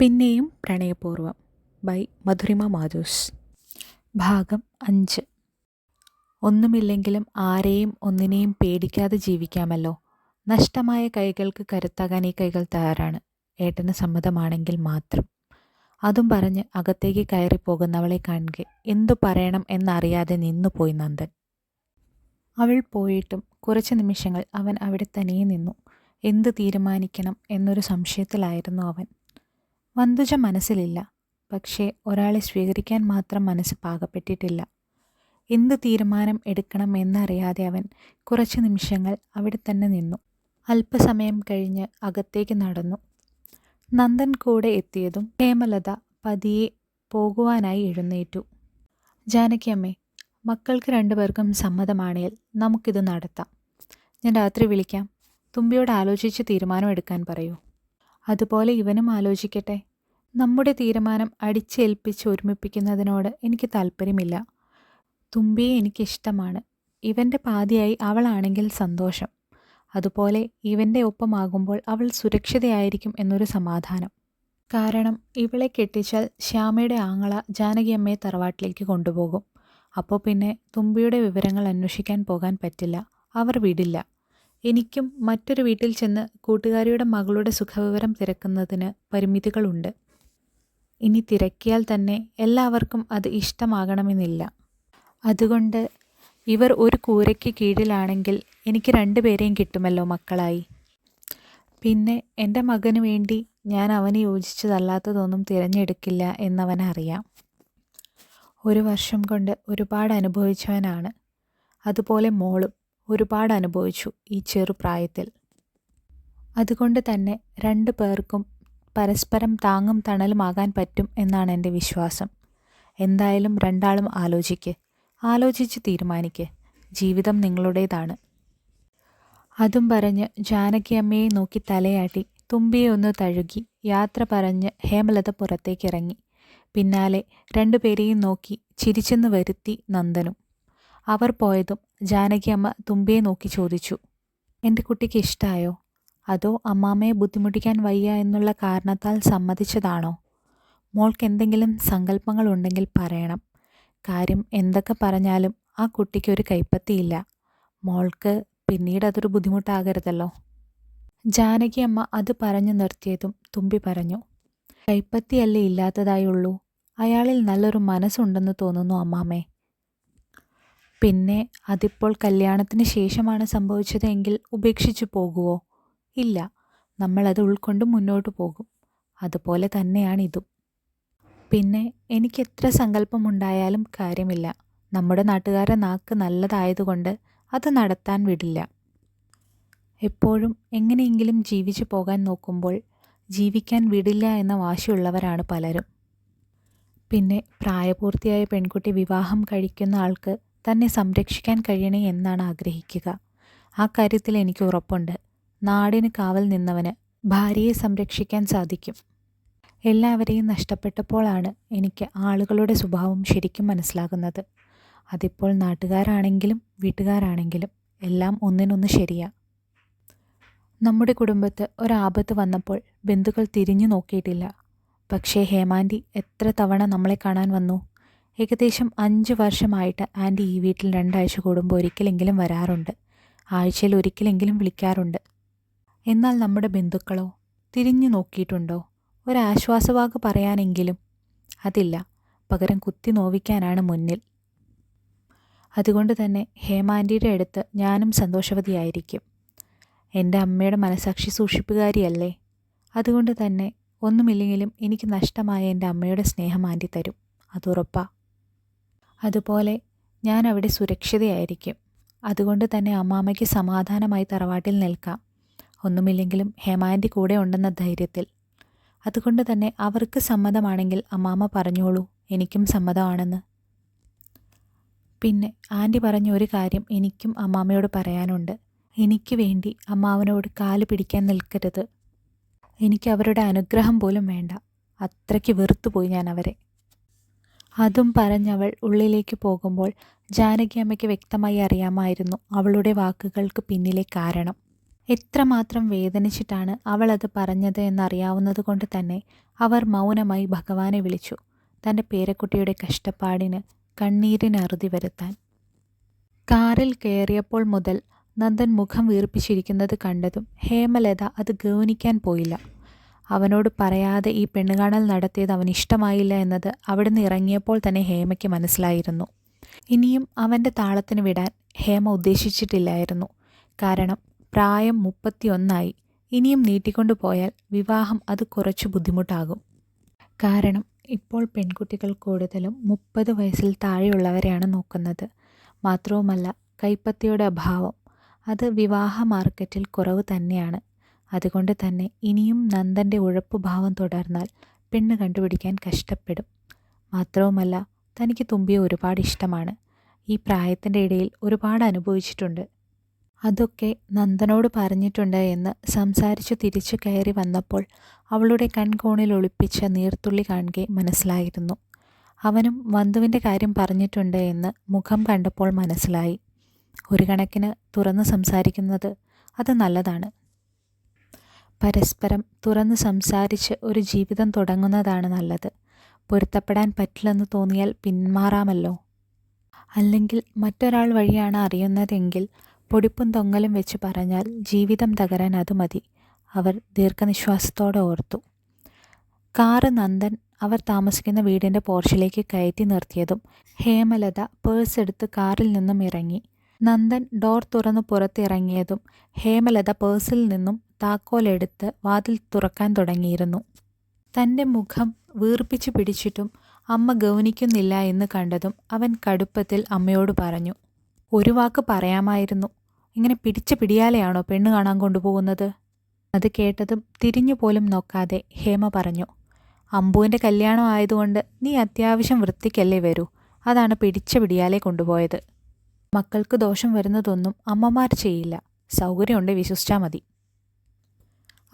പിന്നെയും പ്രണയപൂർവം. ബൈ മധുരിമ മാധൂസ്. ഭാഗം അഞ്ച്. ഒന്നുമില്ലെങ്കിലും ആരെയും ഒന്നിനെയും പേടിക്കാതെ ജീവിക്കാമല്ലോ. നഷ്ടമായ കൈകൾക്ക് കരുത്താകാൻ ഈ കൈകൾ തയ്യാറാണ്. ഏട്ടന് സമ്മതമാണെങ്കിൽ മാത്രം. അതും പറഞ്ഞ് അകത്തേക്ക് കയറിപ്പോകുന്നവളെ കാണുക. എന്തു പറയണം എന്നറിയാതെ നിന്നുപോയി നന്ദൻ. അവൾ പോയിട്ടും കുറച്ച് നിമിഷങ്ങൾ അവൻ അവിടെ തനിയെ നിന്നു. എന്ത് തീരുമാനിക്കണം എന്നൊരു സംശയത്തിലായിരുന്നു അവൻ. വന്തുജ മനസ്സിലില്ല. പക്ഷേ ഒരാളെ സ്വീകരിക്കാൻ മാത്രം മനസ്സ് പാകപ്പെട്ടിട്ടില്ല. എന്ത് തീരുമാനം എടുക്കണം എന്നറിയാതെ അവൻ കുറച്ച് നിമിഷങ്ങൾ അവിടെ തന്നെ നിന്നു. അല്പസമയം കഴിഞ്ഞ് അകത്തേക്ക് നടന്നു. നന്ദൻ കൂടെ എത്തിയതും ഹേമലത പതിയെ പോകുവാനായി എഴുന്നേറ്റു. ജാനകിയമ്മേ മക്കൾക്ക് രണ്ടുപേർക്കും സമ്മതമാണെങ്കിൽ നമുക്കിത് നടത്താം. ഞാൻ രാത്രി വിളിക്കാം. തുമ്പിയോട് ആലോചിച്ച് തീരുമാനം എടുക്കാൻ പറയൂ. അതുപോലെ ഇവനും ആലോചിക്കട്ടെ. നമ്മുടെ തീരുമാനം അടിച്ചേൽപ്പിച്ച് ഒരുമിപ്പിക്കുന്നതിനോട് എനിക്ക് താല്പര്യമില്ല തുമ്പിയെ എനിക്കിഷ്ടമാണ്. ഇവന്റെ പാതിയായി അവളാണെങ്കിൽ സന്തോഷം. അതുപോലെ ഇവന്റെ ഒപ്പമാകുമ്പോൾ അവൾ സുരക്ഷിതയായിരിക്കും എന്നൊരു സമാധാനം. കാരണം ഇവളെ കെട്ടിച്ചാൽ ശ്യാമയുടെ ആങ്ങള ജാനകിയമ്മയെ തറവാട്ടിലേക്ക് കൊണ്ടുപോകും. അപ്പോൾ പിന്നെ തുമ്പിയുടെ വിവരങ്ങൾ അന്വേഷിക്കാൻ പോകാൻ പറ്റില്ല. അവർ വിടില്ല. എനിക്കും മറ്റൊരു വീട്ടിൽ ചെന്ന് കൂട്ടുകാരിയുടെ മകളുടെ സുഖവിവരം തിരക്കുന്നതിന് പരിമിതികളുണ്ട്. ഇനി തിരക്കിയാൽ തന്നെ എല്ലാവർക്കും അത് ഇഷ്ടമാകണമെന്നില്ല. അതുകൊണ്ട് ഇവർ ഒരു കൂരയ്ക്ക് കീഴിലാണെങ്കിൽ എനിക്ക് രണ്ടുപേരെയും കിട്ടുമല്ലോ മക്കളായി. പിന്നെ എന്റെ മകന് വേണ്ടി ഞാൻ അവന് യോജിച്ചതല്ലാത്തതൊന്നും തിരഞ്ഞെടുക്കില്ല എന്നവനറിയാം ഒരു വർഷം കൊണ്ട് ഒരുപാട് അനുഭവിച്ചവനാണ്. അതുപോലെ മോളും. ഒരുപാട് അനുഭവിച്ചു ഈ ചെറുപ്രായത്തിൽ അതുകൊണ്ട് തന്നെ രണ്ടു പേർക്കും പരസ്പരം താങ്ങും തണലുമാകാൻ പറ്റും എന്നാണ് എന്റെ വിശ്വാസം. എന്തായാലും രണ്ടാളും ആലോചിക്ക്. ആലോചിച്ച് തീരുമാനിക്ക്. ജീവിതം നിങ്ങളുടേതാണ്. അതും പറഞ്ഞ് ജാനകിയമ്മയെ നോക്കി തലയാട്ടി തുമ്പിയെ ഒന്ന് തഴുകി യാത്ര പറഞ്ഞ് ഹേമലത പുറത്തേക്കിറങ്ങി പിന്നാലെ രണ്ടുപേരെയും നോക്കി ചിരിച്ചെന്ന് വരുത്തി നന്ദനും. അവർ പോയതും ജാനകി അമ്മ തുമ്പിയെ നോക്കി ചോദിച്ചു എന്റെ കുട്ടിക്ക് ഇഷ്ടമായോ അതോ അമ്മാമ്മയെ ബുദ്ധിമുട്ടിക്കാൻ വയ്യ എന്നുള്ള കാരണത്താൽ സമ്മതിച്ചതാണോ? മോൾക്ക് എന്തെങ്കിലും സങ്കല്പങ്ങൾ ഉണ്ടെങ്കിൽ പറയണം. കാര്യം എന്തൊക്കെ പറഞ്ഞാലും ആ കുട്ടിക്ക് ഒരു കൈപ്പത്തിയില്ല മോൾക്ക് പിന്നീട് അതൊരു ബുദ്ധിമുട്ടാകരുതല്ലോ. ജാനകി അമ്മ അത് പറഞ്ഞു നിർത്തിയതും തുമ്പി പറഞ്ഞു കൈപ്പത്തിയല്ലേ ഇല്ലാത്തതായുള്ളൂ. അയാളിൽ നല്ലൊരു മനസ്സുണ്ടെന്ന് തോന്നുന്നു അമ്മാമ്മേ പിന്നെ അതിപ്പോൾ കല്യാണത്തിന് ശേഷമാണ് സംഭവിച്ചത് എങ്കിൽ ഉപേക്ഷിച്ചു പോകുമോ ഇല്ല. നമ്മളത് ഉൾക്കൊണ്ട് മുന്നോട്ട് പോകും. അതുപോലെ തന്നെയാണ് ഇതും പിന്നെ എനിക്ക് എത്ര സങ്കല്പമുണ്ടായാലും കാര്യമില്ല. നമ്മുടെ നാട്ടുകാരെ നാക്ക് നല്ലതായതുകൊണ്ട് അത് നടത്താൻ വിടില്ല. എപ്പോഴും എങ്ങനെയെങ്കിലും ജീവിച്ചു പോകാൻ നോക്കുമ്പോൾ ജീവിക്കാൻ വിടില്ല എന്ന വാശിയുള്ളവരാണ് പലരും. പിന്നെ പ്രായപൂർത്തിയായ പെൺകുട്ടി വിവാഹം കഴിക്കുന്ന ആൾക്ക് തന്നെ സംരക്ഷിക്കാൻ കഴിയണേ എന്നാണ് ആഗ്രഹിക്കുക. ആ കാര്യത്തിൽ എനിക്ക് ഉറപ്പുണ്ട്. നാടിന് കാവൽ നിന്നവന് ഭാര്യയെ സംരക്ഷിക്കാൻ സാധിക്കും. എല്ലാവരെയും നഷ്ടപ്പെട്ടപ്പോഴാണ് എനിക്ക് ആളുകളുടെ സ്വഭാവം ശരിക്കും മനസ്സിലാകുന്നത്. അതിപ്പോൾ നാട്ടുകാരാണെങ്കിലും വീട്ടുകാരാണെങ്കിലും എല്ലാം ഒന്നിനൊന്ന് ശരിയാ. നമ്മുടെ കുടുംബത്ത് ഒരാപത്ത് വന്നപ്പോൾ ബന്ധുക്കൾ തിരിഞ്ഞു നോക്കിയിട്ടില്ല. പക്ഷേ ഹേമാൻഡി എത്ര തവണ നമ്മളെ കാണാൻ വന്നു? ഏകദേശം അഞ്ച് വർഷമായിട്ട് ആന്റി ഈ വീട്ടിൽ രണ്ടാഴ്ച കൂടുമ്പോൾ ഒരിക്കലെങ്കിലും വരാറുണ്ട്. ആഴ്ചയിൽ ഒരിക്കലെങ്കിലും വിളിക്കാറുണ്ട്. എന്നാൽ നമ്മുടെ ബന്ധുക്കളോ തിരിഞ്ഞു നോക്കിയിട്ടുണ്ടോ? ഒരാശ്വാസവാക്ക് പറയാനെങ്കിലും അതില്ല. പകരം കുത്തി നോവിക്കാനാണ് മുന്നിൽ. അതുകൊണ്ട് തന്നെ ഹേമാന്റിയുടെ അടുത്ത് ഞാനും സന്തോഷവതിയായിരിക്കും. എന്റെ അമ്മയുടെ മനസാക്ഷി സൂക്ഷിപ്പുകാരിയല്ലേ? അതുകൊണ്ട് തന്നെ ഒന്നുമില്ലെങ്കിലും എനിക്ക് നഷ്ടമായ എന്റെ അമ്മയുടെ സ്നേഹം ആന്റി തരും. അതുറപ്പാ. അതുപോലെ ഞാൻ അവിടെ സുരക്ഷിതയായിരിക്കും. അതുകൊണ്ട് തന്നെ അമ്മാമ്മയ്ക്ക് സമാധാനമായി തറവാട്ടിൽ നിൽക്കാം. ഒന്നുമില്ലെങ്കിലും ഹേമാന്റെ കൂടെ ഉണ്ടെന്ന ധൈര്യത്തിൽ. അതുകൊണ്ട് തന്നെ അവർക്ക് സമ്മതമാണെങ്കിൽ അമ്മാമ്മ പറഞ്ഞോളൂ എനിക്കും സമ്മതമാണെന്ന്. പിന്നെ ആന്റി പറഞ്ഞ ഒരു കാര്യം എനിക്കും അമ്മാമ്മയോട് പറയാനുണ്ട്. എനിക്ക് വേണ്ടി അമ്മാവനോട് കാൽ പിടിക്കാൻ നിൽക്കരുത്. എനിക്ക് അവരുടെ അനുഗ്രഹം പോലും വേണ്ട. അത്രയ്ക്ക് വെറുത്തുപോയി ഞാൻ അവരെ അതും പറഞ്ഞവൾ ഉള്ളിലേക്ക് പോകുമ്പോൾ ജാനകി അമ്മയ്ക്ക് വ്യക്തമായി അറിയാമായിരുന്നു അവളുടെ വാക്കുകൾക്ക് പിന്നിലെ കാരണം. എത്രമാത്രം വേദനിച്ചിട്ടാണ് അവൾ അത് പറഞ്ഞത് എന്നറിയാവുന്നത് കൊണ്ട് തന്നെ അവർ മൗനമായി ഭഗവാനെ വിളിച്ചു. തന്റെ പേരക്കുട്ടിയുടെ കഷ്ടപ്പാടിന് കണ്ണീരിന് അറുതി വരുത്താൻ. കാറിൽ കയറിയപ്പോൾ മുതൽ നന്ദൻ മുഖം വീർപ്പിച്ചിരിക്കുന്നത് കണ്ടതും ഹേമലത അത് ഗൗനിക്കാൻ പോയില്ല. അവനോട് പറയാതെ ഈ പെണ്ണുകാണൽ നടത്തിയത് അവന് ഇഷ്ടമായില്ല എന്നത് അവിടുന്ന് ഇറങ്ങിയപ്പോൾ തന്നെ ഹേമയ്ക്ക് മനസ്സിലായിരുന്നു. ഇനിയും അവന്റെ താളത്തിന് വിടാൻ ഹേമ ഉദ്ദേശിച്ചിട്ടില്ലായിരുന്നു. കാരണം പ്രായം മുപ്പത്തിയൊന്നായി. ഇനിയും നീട്ടിക്കൊണ്ടു പോയാൽ വിവാഹം അത് കുറച്ച് ബുദ്ധിമുട്ടാകും. കാരണം ഇപ്പോൾ പെൺകുട്ടികൾ കൂടുതലും മുപ്പത് വയസ്സിൽ താഴെയുള്ളവരെയാണ് നോക്കുന്നത്. മാത്രവുമല്ല കൈപ്പത്തിയുടെ അഭാവം. അത് വിവാഹ മാർക്കറ്റിൽ കുറവ് തന്നെയാണ്. അതുകൊണ്ട് തന്നെ ഇനിയും നന്ദന്റെ ഉഴപ്പുഭാവം തുടർന്നാൽ പെണ്ണ് കണ്ടുപിടിക്കാൻ കഷ്ടപ്പെടും. മാത്രവുമല്ല തനിക്ക് തുമ്പിയെ ഒരുപാട് ഇഷ്ടമാണ്. ഈ പ്രായത്തിന്റെ ഇടയിൽ ഒരുപാട് അനുഭവിച്ചിട്ടുണ്ട്. അതൊക്കെ നന്ദനോട് പറഞ്ഞിട്ടുണ്ട് എന്ന് സംസാരിച്ചു തിരിച്ചു കയറി വന്നപ്പോൾ അവളുടെ കൺകോണിൽ ഒളിപ്പിച്ച നീർത്തുള്ളി കാണുകെ മനസ്സിലായിരുന്നു. അവനും വന്ധുവിന്റെ കാര്യം പറഞ്ഞിട്ടുണ്ട് എന്ന് മുഖം കണ്ടപ്പോൾ മനസ്സിലായി. ഒരു കണക്കിന് തുറന്ന് സംസാരിക്കുന്നത് അത് നല്ലതാണ്. പരസ്പരം തുറന്ന് സംസാരിച്ച് ഒരു ജീവിതം തുടങ്ങുന്നതാണ് നല്ലത്. പൊരുത്തപ്പെടാൻ പറ്റില്ലെന്ന് തോന്നിയാൽ പിന്മാറാമല്ലോ. അല്ലെങ്കിൽ മറ്റൊരാൾ വഴിയാണ് അറിയുന്നതെങ്കിൽ പൊടിപ്പും തൊങ്ങലും വെച്ച് പറഞ്ഞാൽ ജീവിതം തകരാൻ അത് മതി. അവർ ദീർഘനിശ്വാസത്തോടെ ഓർത്തു. കാറ് നന്ദൻ അവർ താമസിക്കുന്ന വീടിന്റെ പോർച്ചിലേക്ക് കയറ്റി നിർത്തിയതും ഹേമലത പേഴ്സ് എടുത്ത് കാറിൽ നിന്നും ഇറങ്ങി. നന്ദൻ ഡോർ തുറന്ന് പുറത്തിറങ്ങിയതും ഹേമലത പേഴ്സിൽ നിന്നും താക്കോലെടുത്ത് വാതിൽ തുറക്കാൻ തുടങ്ങിയിരുന്നു. തന്റെ മുഖം വീർപ്പിച്ചു പിടിച്ചിട്ടും അമ്മ ഗൗനിക്കുന്നില്ല എന്ന് കണ്ടതും അവൻ കടുപ്പത്തിൽ അമ്മയോട് പറഞ്ഞു ഒരു വാക്ക് പറയാമായിരുന്നു. ഇങ്ങനെ പിടിച്ച പിടിയാലെയാണോ പെണ്ണ് കാണാൻ കൊണ്ടുപോകുന്നത്? അത് കേട്ടതും തിരിഞ്ഞു പോലും നോക്കാതെ ഹേമ പറഞ്ഞു അമ്പുവിന്റെ കല്യാണം ആയതുകൊണ്ട് നീ അത്യാവശ്യം വൃത്തിക്കല്ലേ വരൂ. അതാണ് പിടിച്ച പിടിയാലെ കൊണ്ടുപോയത്. മക്കൾക്ക് ദോഷം വരുന്നതൊന്നും അമ്മമാർ ചെയ്യില്ല. സൗകര്യമുണ്ട് വിശ്വസിച്ചാൽ മതി.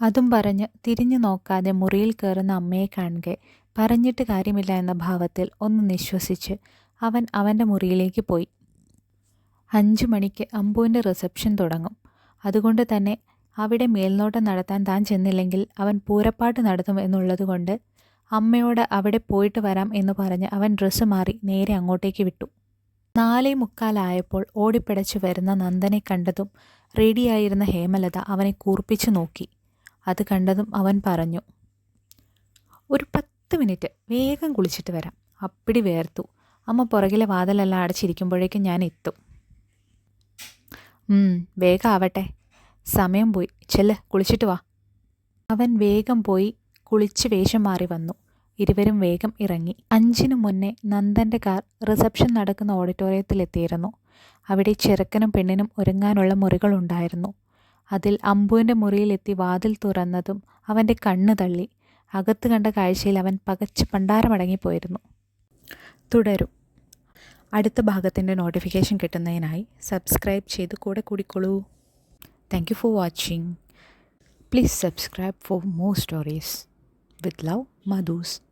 അതും പറഞ്ഞ് തിരിഞ്ഞു നോക്കാതെ മുറിയിൽ കയറുന്ന അമ്മയെ കാണുക. പറഞ്ഞിട്ട് കാര്യമില്ല എന്ന ഭാവത്തിൽ ഒന്ന് നിശ്വസിച്ച് അവൻ അവന്റെ മുറിയിലേക്ക് പോയി. അഞ്ചു മണിക്ക് അമ്പുവിന്റെ റിസപ്ഷൻ തുടങ്ങും. അതുകൊണ്ട് തന്നെ അവിടെ മേൽനോട്ടം നടത്താൻ താൻ ചെന്നില്ലെങ്കിൽ അവൻ പൂരപ്പാട്ട് നടത്തും എന്നുള്ളതുകൊണ്ട് അമ്മയോട് അവിടെ പോയിട്ട് വരാം എന്ന് പറഞ്ഞ് അവൻ ഡ്രസ്സ് മാറി നേരെ അങ്ങോട്ടേക്ക് വിട്ടു. നാലേ മുക്കാലായപ്പോൾ ഓടിപ്പിടച്ചു വരുന്ന നന്ദനെ കണ്ടതും റെഡിയായിരുന്ന ഹേമലത അവനെ കൂർപ്പിച്ചു നോക്കി. അത് കണ്ടതും അവൻ പറഞ്ഞു ഒരു പത്ത് മിനിറ്റ് വേഗം കുളിച്ചിട്ട് വരാം. അപ്പിടി വേർത്തു. അമ്മ പുറകിലെ വാതിലെല്ലാം അടച്ചിരിക്കുമ്പോഴേക്കും ഞാൻ എത്തും. വേഗം ആവട്ടെ. സമയം പോയി. ചെല്ല് കുളിച്ചിട്ട് വാ. അവൻ വേഗം പോയി കുളിച്ച് വേഷം മാറി വന്നു. ഇരുവരും വേഗം ഇറങ്ങി. അഞ്ചിനു മുന്നേ നന്ദന്റെ കാർ റിസപ്ഷൻ നടക്കുന്ന ഓഡിറ്റോറിയത്തിലെത്തിയിരുന്നു. അവിടെ ചെറുക്കനും പെണ്ണിനും ഒരുങ്ങാനുള്ള മുറികളുണ്ടായിരുന്നു. അതിൽ അമ്പുവിന്റെ മുറിയിലെത്തി വാതിൽ തുറന്നതും അവന്റെ കണ്ണ് തള്ളി. അകത്ത് കണ്ട കാഴ്ചയിൽ അവൻ പകച്ച് പണ്ടാരമടങ്ങിപ്പോയിരുന്നു തുടരും. അടുത്ത ഭാഗത്തിന്റെ നോട്ടിഫിക്കേഷൻ കിട്ടുന്നതിനായി സബ്സ്ക്രൈബ് ചെയ്ത് കൂടെ കൂടിക്കൊള്ളൂ. Thank you for watching please subscribe for more stories with love Madhus